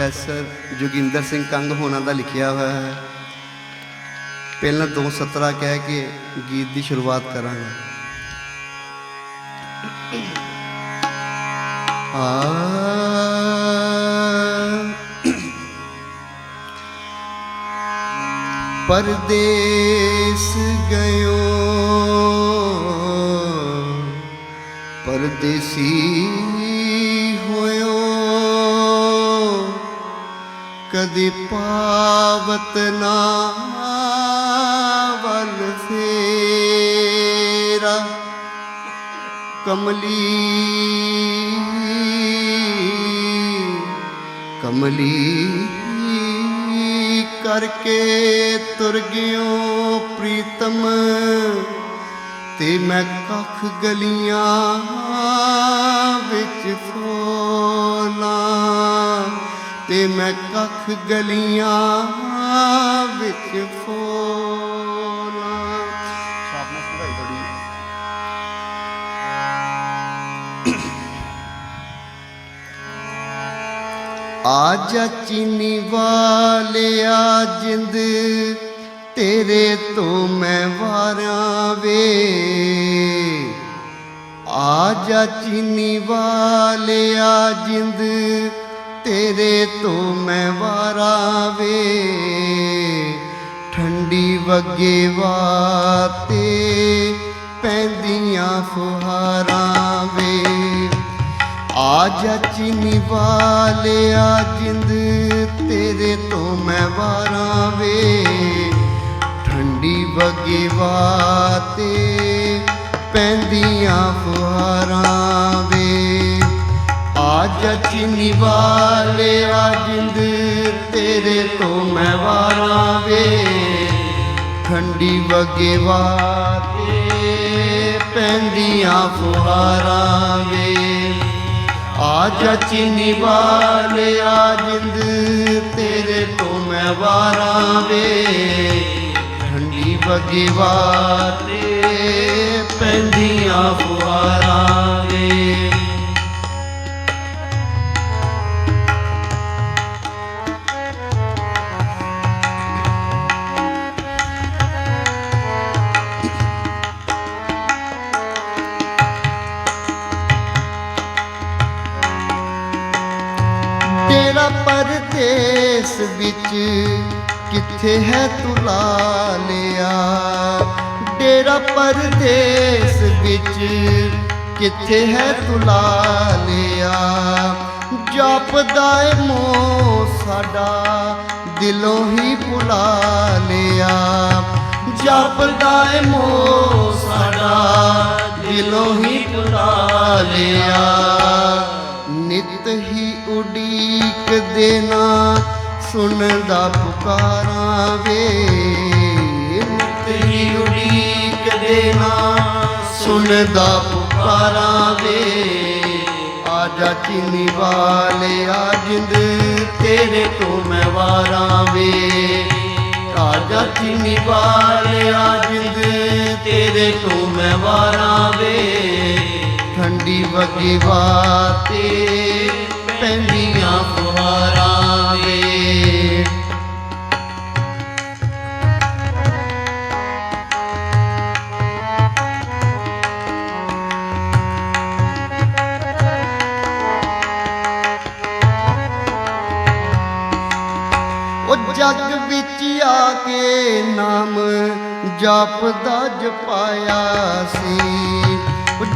Professor Joginder Singh Kang ਹੋਣਾ ਦਾ ਲਿਖਿਆ ਹੋਇਆ ਹੈ। ਪਹਿਲਾਂ ਦੋ ਸਤਰਾ ਕਹਿ ਕੇ ਗੀਤ ਦੀ ਸ਼ੁਰੂਆਤ ਕਰਾਂਗਾ। ਆ ਪਰਦੇਸ ਗਇਓ, ਪਰਦੇਸੀ ਕਦੇ ਪਾਵਤ ਨਾ ਵੱਲ ਫੇਰਾ। ਕਮਲੀ ਕਮਲੀ ਕਰਕੇ ਤੁਰ ਗਿਓ ਪ੍ਰੀਤਮ, ਤੇ ਮੈਂ ਕੱਖ ਗਲੀਆਂ ਵਿੱਚ ਫੋਲਾਂ। ਤੇ ਮੈਂ ਕੱਖ ਗਲੀਆਂ ਵਿੱਚ ਫੋਲਾ ਸ਼ਾਪਨੈਸ ਵਧਾਈ ਥੋੜੀ ਆਜਾ ਚੀਨੀ ਵਾਲਿਆ ਜਿੰਦ ਤੇਰੇ ਤੋਂ ਮੈਂ ਵਾਰਾਂ ਵੇ। ਆਜਾ ਚੀਨੀ ਵਾਲਿਆ ਜਿੰਦ ਤੇਰੇ ਤੋਂ ਮੈਂ ਵਾਰਾਂ ਵੇ। ਠੰਡੀ ਵਗੇ ਵਾਤੇ ਪੈਂਦੀਆਂ ਫੁਹਾਰਾਂ ਵੇ। ਆ ਚੀਨੀ ਵਾਲਿਆ ਜਿੰਦ ਤੇਰੇ ਤੋਂ ਮੈਂ ਵਾਰਾਂ ਵੇ। ਠੰਡੀ ਵਗੇ ਵਾਤੇ ਪੈਂਦੀਆਂ ਫੁਹਾਰਾਂ ਵੇ। ਆਜਾ ਚੀਨੀ ਵਾਲਿਆ ਜਿੰਦ ਤੇਰੇ ਤੋਂ ਮੈਂ ਵਾਰਾਂ ਵੇ। ਠੰਡੀ ਵਗੇ ਵਾਤੇ ਪੈਂਦੀਆਂ ਫੁਹਾਰਾਂ ਵੇ। ਆ ਚੀਨੀ ਵਾਲਿਆ ਜਿੰਦ ਤੇਰੇ ਤੋਂ ਮੈਂ ਵਾਰਾਂ ਵੇ। ਖੰਡੀ ਵਗੇ ਵਾਤੇ ਪੈਂਦੀਆਂ ਫੁਹਾਰਾਂ ਤੇਰਾ ਪਰਦੇਸ ਵਿੱਚ ਕਿੱਥੇ ਹੈ ਤੂੰ ਲਾ ਪਰਦੇਸ ਵਿੱਚ ਕਿੱਥੇ ਹੈ ਤੂੰ ਲਾ ਜਪਦਾ ਏ ਮੋ ਸਾਡਾ, ਦਿਲੋਂ ਹੀ ਭੁਲਾ ਲਿਆ। ਜਪਦਾ ਏ ਮੋ ਸਾਡਾ, ਦਿਲੋਂ ਹੀ ਭੁਲਾ ਉਡੀਕ ਦੇਣਾ ਸੁਣਦਾ ਪੁਕਾਰਾਂ ਵੇ ਨਿਤ ਹੀ ਉਡੀਕ ਦੇਣਾ ਸੁਣਦਾ ਪੁਕਾਰਾਂ ਵੇ ਆਜਾ ਚੀਨੀ ਵਾਲਿਆ ਜਿੰਦ ਤੇਰੇ ਤੋਂ ਮੈਂ ਵਾਰਾਂ ਵੇ ਆਜਾ ਚੀਨੀ ਵਾਲਿਆ ਜਿੰਦ ਤੇਰੇ ਤੋਂ ਮੈਂ ਵਾਰਾਂ ਵੇ ਠੰਡੀ ਵਗੀ ਵਾਤੇ, ਪੈਂਦੀਆਂ ਫੁਹਾਰਾਂ ਉਹ ਜੱਗ ਵਿੱਚ ਆ ਕੇ ਨਾਮ ਜਪਦਾ ਜਪਾਇਆ ਸੀ।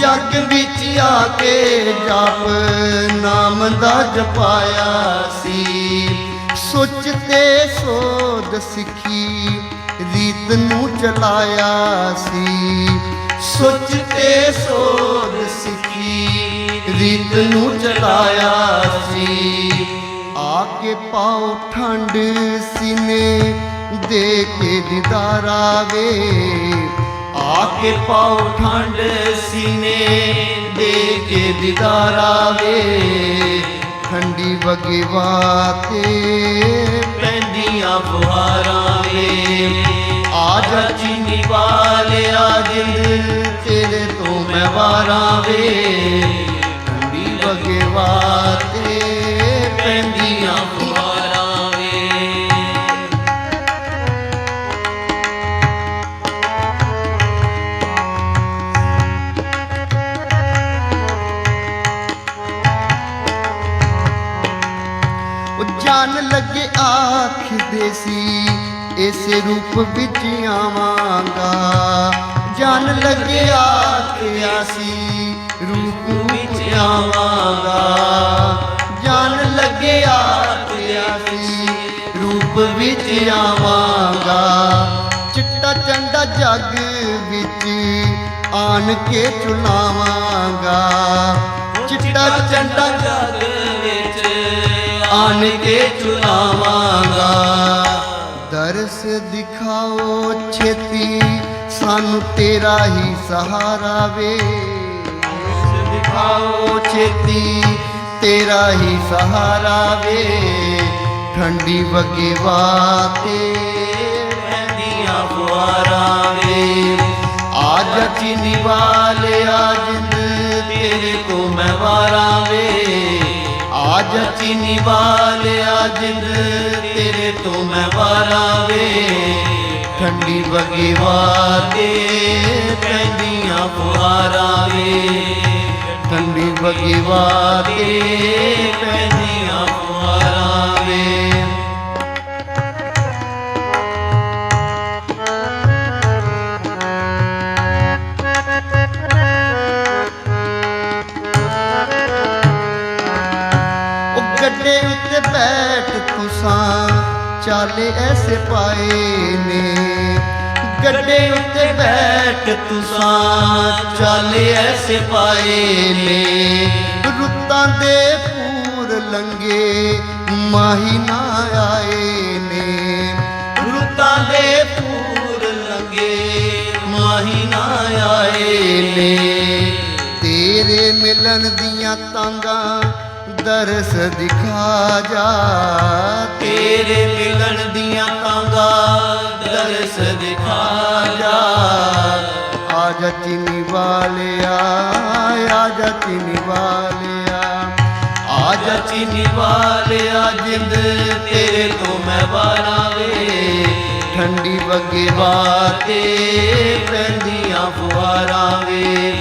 ਜੱਗ ਵਿੱਚ ਆ ਕੇ ਜਪ ਨਾਮ ਦਾ ਜਪਾਇਆ ਸੀ। ਸੁੱਚ ਤੇ ਸੋਧ ਸਿੱਖੀ, ਰੀਤ ਨੂੰ ਚਲਾਇਆ ਸੀ। ਸੁੱਚ ਤੇ ਸੋਧ ਸਿੱਖੀ, ਰੀਤ ਨੂੰ ਚਲਾਇਆ ਸੀ। ਆ ਕੇ ਪਾਉ ਠੰਡ ਸੀਨੇ, ਦੇ ਕੇ ਦਿਦਾਰਾ ਵੇ। ਆ ਕੇ ਪਾਉ ਠੰਡ ਸੀਨੇ ਦੇ ਕੇ ਦਿਦਾਰਾ ਵੇ। ਠੰਡੀ ਵਗੇ ਵਾਤੇ ਪੈਂਦੀਆਂ ਫੁਹਾਰਾਂ ਵੇ। ਆਜਾ ਚੀਨੀ ਵਾਲਿਆ ਜਿੰਦ ਤੇਰੇ ਤੋਂ ਮੈਂ ਵਾਰਾਂ ਵੇ। ਠੰਡੀ ਵਗੇ ਵਾਤੇ ਆਖਦੇ ਸੀ, ਇਸੇ ਰੂਪ ਵਿੱਚ ਆਵਾਂਗਾ। ਜਾਨ ਲੱਗਿਆ ਆਖਿਆ ਸੀ ਰੂਪ ਵਿੱਚ ਆਵਾਂਗਾ। ਜਾਨ ਲੱਗਿਆ ਆਖਿਆ ਸੀ ਰੂਪ ਵਿੱਚ ਆਵਾਂਗਾ। ਚਿੱਟਾ ਚੰਡਾ ਜੱਗ ਵਿੱਚ ਆਣ ਕੇ ਚੁਲਾਵਾਂਗਾ ਚਿੱਟਾ ਚੰਡਾ ਜੱਗ ਆਣ ਕੇ ਚੁਲਾਵਾਂਗਾ ਦਰਸ ਦਿਖਾਓ ਛੇਤੀ ਸਾਨੂੰ ਤੇਰਾ ਹੀ ਸਹਾਰਾ ਵੇ ਦਿਖਾਓ ਛੇਤੀ ਤੇਰਾ ਹੀ ਸਹਾਰਾ ਵੇ ਠੰਡੀ ਵਗੇ ਵਾਤੇ ਮਹਿੰਦੀਆਂ ਫੁਆਰਾਂ ਵੇ ਆਜ ਚੀਨੀ ਵਾਲੇ ਆਜਿੰਦ ਤੇਰੇ ਕੋ ਮੈਂ ਵਾਰਾਂ ਅੱਜ ਆਜ ਚੀਨੀ ਵਾਲਿਆ ਜਿੰਦ, ਤੇਰੇ ਤੋਂ ਮੈਂ ਵਾਰਾਂ ਠੰਡੀ ਵਗੇ ਵਾਤੇ, ਪੈਂਦੀਆਂ ਫੁਆਰਾਂ ਠੰਡੀ ਵਗੇ ਵਾਤੇ, ਪੈਂਦੀਆਂ ਫੁਆਰਾਂ ਚਾਲੇ ਐਸੇ ਪਾਏ ਨੇ। ਗੱਡੇ ਉੱਤੇ ਬੈਠ ਤੁਸਾਂ ਚਾਲੇ ਐਸੇ ਪਾਏ ਨੇ। ਰੁੱਤਾਂ ਦੇ ਪੂਰ ਲੰਗੇ ਮਾਹੀ ਨਾ ਆਏ ਨੇ। ਰੁੱਤਾਂ ਦੇ ਪੂਰ ਲੰਗੇ ਮਾਹੀ ਨਾ ਆਏ ਨੇ। ਤੇਰੇ ਮਿਲਣ ਦੀਆਂ ਤਾਂਗਾ ਦਰਸ ਦਿਖਾ ਜਾ ਤੇਰੇ ਮਿਲਣ ਦੀਆਂ ਤਾਂਗਾ ਦਰਸ ਦਿਖਾ ਜਾ। ਆਜਾ ਚੀਨੀ ਵਾਲਿਆ, ਆਜਾ ਚੀਨੀ ਵਾਲਿਆ, ਆਜਾ ਚੀਨੀ ਵਾਲਿਆ, ਜਿੰਦ ਤੇਰੇ ਤੋਂ ਮੈਂ ਵਾਰਾਂ ਵੇ ਠੰਡੀ ਵਗੇ ਵਾਤੇ ਪੈਂਦੀਆਂ ਫੁਆਰਾਂ ਵੇ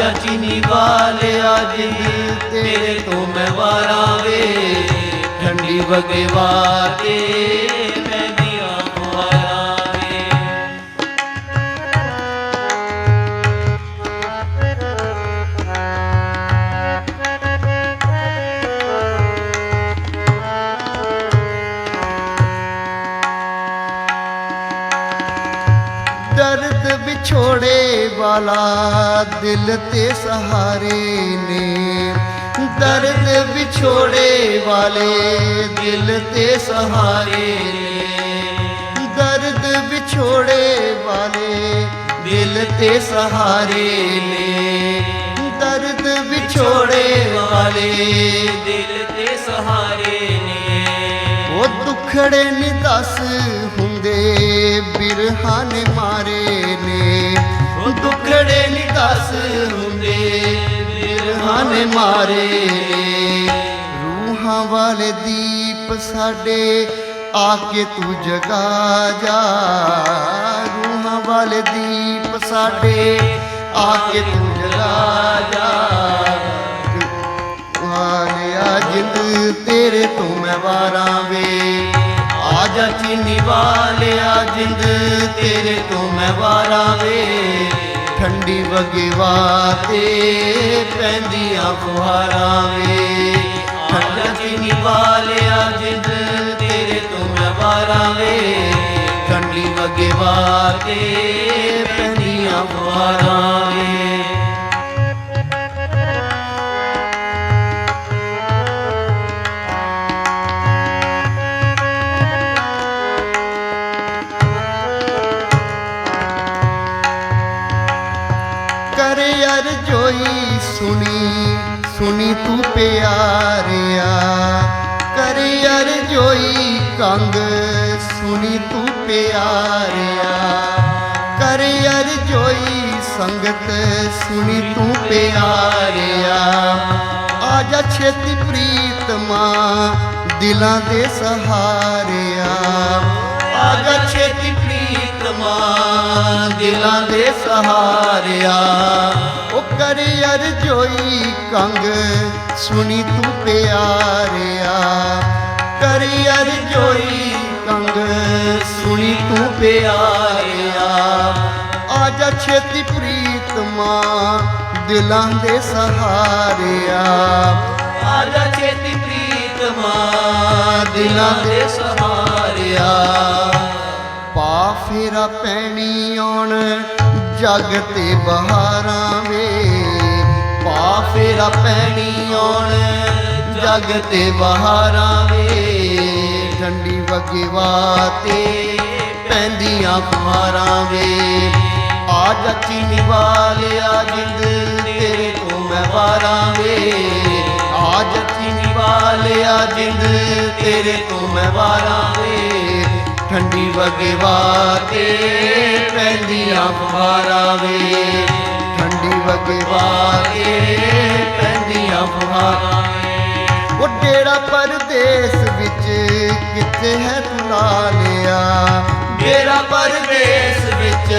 ਆਜਾ ਚੀਨੀ ਵਾਲਿਆ ਜੀ ਤੇਰੇ ਤੋਂ ਮੈਂ ਵਾਰਾਂ ਵੇ ਠੰਡੀ ਵਗੇ ਵਾਤੇ ਪੈਂਦੀਆਂ ਫੁਆਰਾਂ ਵਾਲਾ ਦਿਲ ਤੇ ਸਹਾਰੇ ਨੇ। ਦਰਦ ਵਿਛੋੜੇ ਵਾਲੇ ਦਿਲ ਤੇ ਸਹਾਰੇ ਨੇ। ਦਰਦ ਵਿਛੋੜੇ ਵਾਲੇ ਦਿਲ ਤੇ ਸਹਾਰੇ ਨੇ। ਦਰਦ ਵਿਛੋੜੇ ਵਾਲੇ ਦਿਲ ਤੇ ਸਹਾਰੇ ਨੇ। ਉਹ ਦੁਖੜੇ ਨੀ ਦੱਸ ਹੁੰਦੇ ਬਿਰਹਾਨੇ ਮਾਰੇ ਬਿਰਹਾਂ ਮਾਰੇ। ਰੂਹਾਂ ਵਾਲੇ ਦੀਪ ਸਾਡੇ ਆ ਕੇ ਤੂੰ ਜਗਾ ਜਾ। ਰੂਹਾਂ ਵਾਲੇ ਦੀਪ ਸਾਡੇ ਆ ਕੇ ਤੂੰ ਜਗਾ ਜਾ। ਵਾਲਿਆ ਜਿੰਦ ਤੇਰੇ ਤੋਂ ਮੈਂ ਵਾਰਾਂ ਵੇ। ਆ ਜਾ ਚੀਨੀ ਵਾਲਿਆ ਜਿੰਦ, ਤੇਰੇ ਤੋਂ ਮੈਂ ਵਾਰਾਂ ਵੇ। ਠੰਡੀ ਵਗੇਵਾ ਤੇ ਪੈਂਦੀਆਂ ਫੁਹਾਰਾਂ ਵੇ। ਆਜਾ ਚੀਨੀ ਵਾਲਿਆ ਜਿੰਦ ਤੇਰੇ ਤੋਂ ਮੈਂ ਵਾਰਾਂ ਵੇ। ਠੰਡੀ ਵਗੇ ਵਾਤੇ, ਪੈਂਦੀਆਂ ਫੁਹਾਰਾਂ ਵੇ। ਸੁਣੀ ਸੁਣੀ ਤੂੰ ਪਿਆਰਿਆ। ਕਰ ਯਾਰ ਜੋਈ ਕੰਗ, ਸੁਣੀ ਤੂੰ ਪਿਆਰਿਆ। ਕਰ ਯਾਰ ਜੋਈ ਸੰਗਤ, ਸੁਣੀ ਤੂੰ ਪਿਆਰਿਆ। ਆਜਾ ਛੇਤੀ ਪ੍ਰੀਤਮਾ, ਦਿਲਾਂ ਦੇ ਸਹਾਰਿਆ। ਆਜਾ ਛੇਤੀ ਪ੍ਰੀਤਮਾ, ਦਿਲਾਂ ਦੇ ਸਹਾਰਿਆ। ਕਰ ਯਾਰ ਜੋਈ ਕੰਗ, ਸੁਣੀ ਤੂੰ ਪਿਆਰਿਆ। ਕਰੀ ਅਰਜੋਈ ਕੰਗ, ਸੁਣੀ ਤੂੰ ਪਿਆਰਿਆ। ਆਜਾ ਛੇਤੀ ਪ੍ਰੀਤਮਾ, ਦਿਲਾਂ ਦੇ ਸਹਾਰਿਆ। ਆਜਾ ਛੇਤੀ ਪ੍ਰੀਤਮਾ, ਦਿਲਾਂ ਦੇ ਸਹਾਰਿਆ। ਪਾ ਫੇਰਾ ਪੈਣੀ ਆਉਣ ਜਗ ਤੇ ਬਹਾਰਾਂ ਵੇ ਪਾ ਫੇਰਾ ਪੈਣੀ ਆਉਣ। ਜਗ ਤੇ ਬਹਾਰਾਂ ਵੇ, ਠੰਡੀ ਵਗੇਵਾ ਤੇ ਪੈਂਦੀਆਂ ਫੁਹਾਰਾਂ ਵੇ। ਆ ਜੱਚੀ ਨਿਵਾਲਿਆ ਜਿੰਦ, ਤੇਰੇ ਤੋਂ ਮੈਂ ਵਾਰਾਂ ਵੇ। ਆ ਜੱਚੀ ਨਿਵਾਲਿਆ ਜਿੰਦ, ਤੇਰੇ ਤੋਂ ਮੈਂ ਵਾਰਾਂ ਵੇ। ਠੰਡੀ ਵਗਵਾ ਤੇ ਪੈਂਦੀਆਂ ਫੁਹਾਰਾਂ ਵੇ ਠੰਡੀ ਵਗਵਾ ਤੇ ਪੈਂਦੀਆਂ ਫੁਹਾਰਾਂ ਵੇ ਉਹ ਡੇਰਾ ਪਰਦੇਸ ਵਿੱਚ ਕਿੱਥੇ ਹੈ ਤੂੰ ਲਾ ਲਿਆ? ਮੇਰਾ ਪਰਦੇਸ ਵਿੱਚ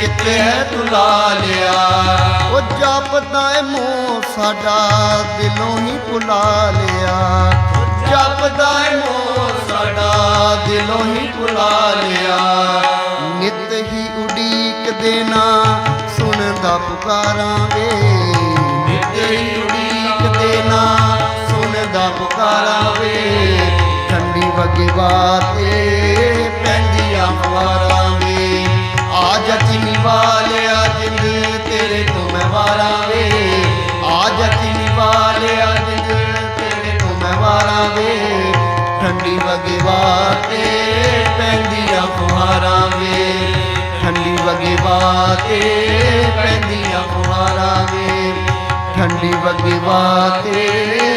ਕਿੱਥੇ ਹੈ ਤੂੰ ਲਾ ਲਿਆ? ਉਹ ਜਾਪਦਾ ਏ ਮੂੰਹ ਸਾਡਾ, ਦਿਲੋਂ ਹੀ ਭੁਲਾ ਲਿਆ। ਜਪਦਾ ਮੋ ਸਾਡਾ, ਦਿਲੋਂ ਹੀ ਭੁਲਾ ਲਿਆ। ਨਿਤ ਹੀ ਉਡੀਕ ਦੇਣਾ, ਸੁਣਦਾ ਪੁਕਾਰਾਂ ਵੇ। ਨਿਤੇ ਹੀ ਉਡੀਕ ਦੇਣਾ, ਸੁਣਦਾ ਪੁਕਾਰਾ ਵੇ। ਠੰਡੀ ਵਗੇਵਾ ਤੇ ਪੈਂਦੀਆਂ ਮਾਰਾਂ ਵੇ। ਆ ਜੱਚੀ ਵਾਲਿਆ ਜਿੰਦ ਤੇਰੇ ਤੋਂ ਮੈਂ ਵਾਰਾਂ ਵੇ। ਮੈਂ ਵੇ ਠੰਡੀ ਵਗੇਵਾ ਤੇ ਪੈਂਦੀਆਂ ਫੁਹਾਰਾਂ ਵੇ। ਠੰਡੀ ਵਗੇਵਾ ਤੇ ਪੈਂਦੀਆਂ ਫੁਹਾਰਾਂ ਵੇ। ਠੰਡੀ ਵਗੇਵਾ ਤੇ